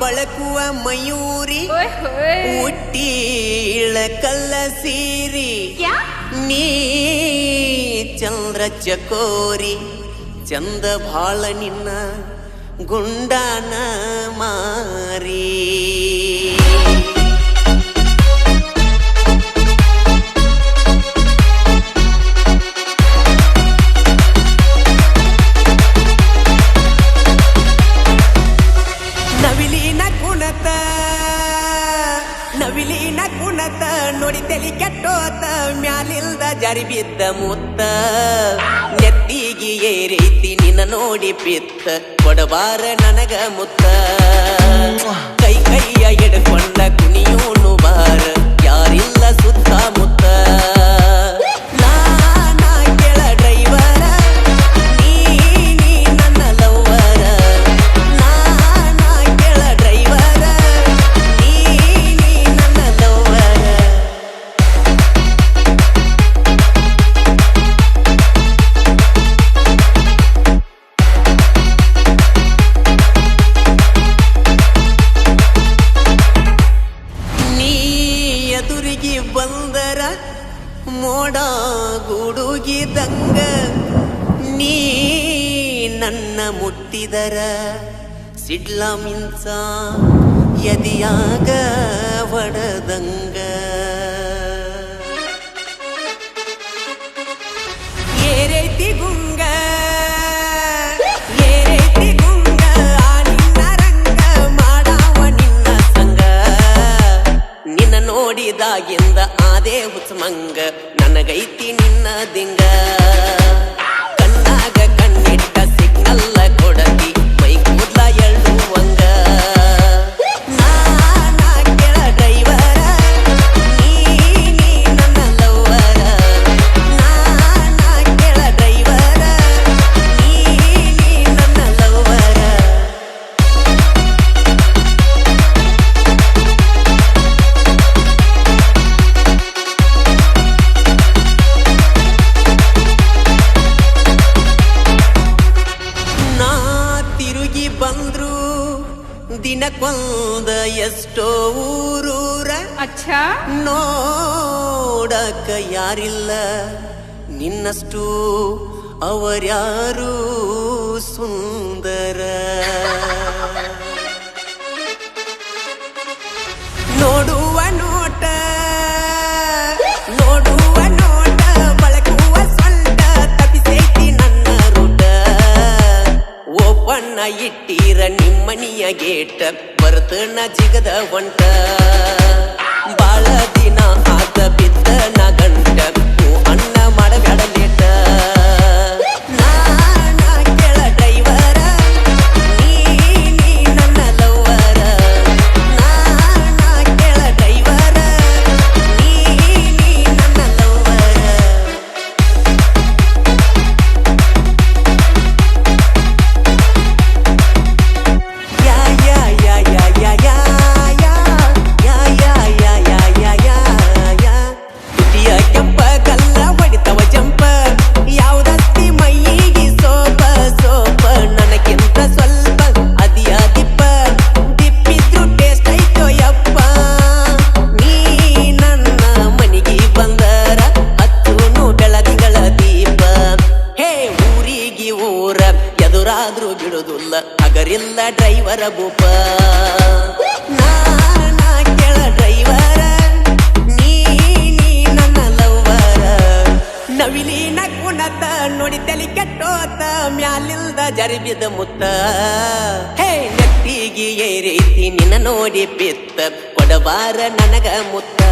ಬಳಕುವ ಮಯೂರಿ ಹುಟ್ಟಿ ಕಲ್ಲ ಸೀರಿ ನೀ ಚಂದ್ರ ಚಕೋರಿ ಚಂದ ಭಾಳ ನಿನ್ನ ಗುಂಡಾನ ಮಾರಿ. ನವಿಲಿನ ಕುಣತ ನವಿಲಿನ ಕುಣತ, ನೋಡಿ ತಲಿ ಕೆಟ್ಟೋತ, ಮ್ಯಾಲಿಲ್ದ ಜರಿ ಬಿದ್ದ ಮುತ್ತ. ನೆತ್ತಿಗೆ ರೀತಿ ನಿನ್ನ ನೋಡಿ ಪಿತ್ತ ಕೊಡಬಾರ ನನಗ ಮುತ್ತ. ಕೈ ಕೈಯ ಎಡ್ಕೊಂಡ ಕುಣಿಯೋನು ಬಾರ, ಯಾರಿಲ್ಲ ಸುತ್ತ ಎದುರಿಗೆ ಬಂದರ ಮೋಡ ಗುಡುಗಿದಂಗ ನೀ ನನ್ನ ಮುಟ್ಟಿದರ ಸಿಡ್ಲ ಮಿಂಚ ಎದಿಯಾಗ ಒಡದಂಗ ಆದೇ ಹುಚ್ಚಮಂಗ ನನಗೈತಿ ನಿನ್ನ ದಿಂಗ. ಕಣ್ಣಾಗ ಕಣ್ಣಿಟ್ಟ ಸಿಗ್ನಲ್ಲ ಕೊಡತಿ ಮೈ ಕೂದ್ಲ ಎಳ್ಳುವಂಗ ದಿನಕ್ಕೊಂದ ಎಷ್ಟೋ ಊರೂರ ಅಚ್ಚ. ನೋಡಕ ಯಾರಿಲ್ಲ. ನಿನ್ನಷ್ಟು ಅವರ್ಯಾರು ಸುಂದರ. ಇಟ್ಟೀರ ನಿಮ್ಮನಿಯ ಗೇಟ. ಬರ್ತನ ಜಿಗದ ಒಂಟ. ಬಾಳ ದಿನ ಆತ ಬಿದ್ದ ನ ಕುಣತ ನೋಡಿ ತಲೆ ಕೆಟ್ಟೋತ, ಮ್ಯಾಲಿಲ್ದ ಜರಿಬಿದ ಮುತ್ತ. ಹೇ, ನೆತ್ತಿಗೆ ಏರೈತಿ, ನಿನ್ನ ನೋಡಿ ಬಿತ್ತ ಕೊಡಬಾರ ನನಗ ಮುತ್ತ.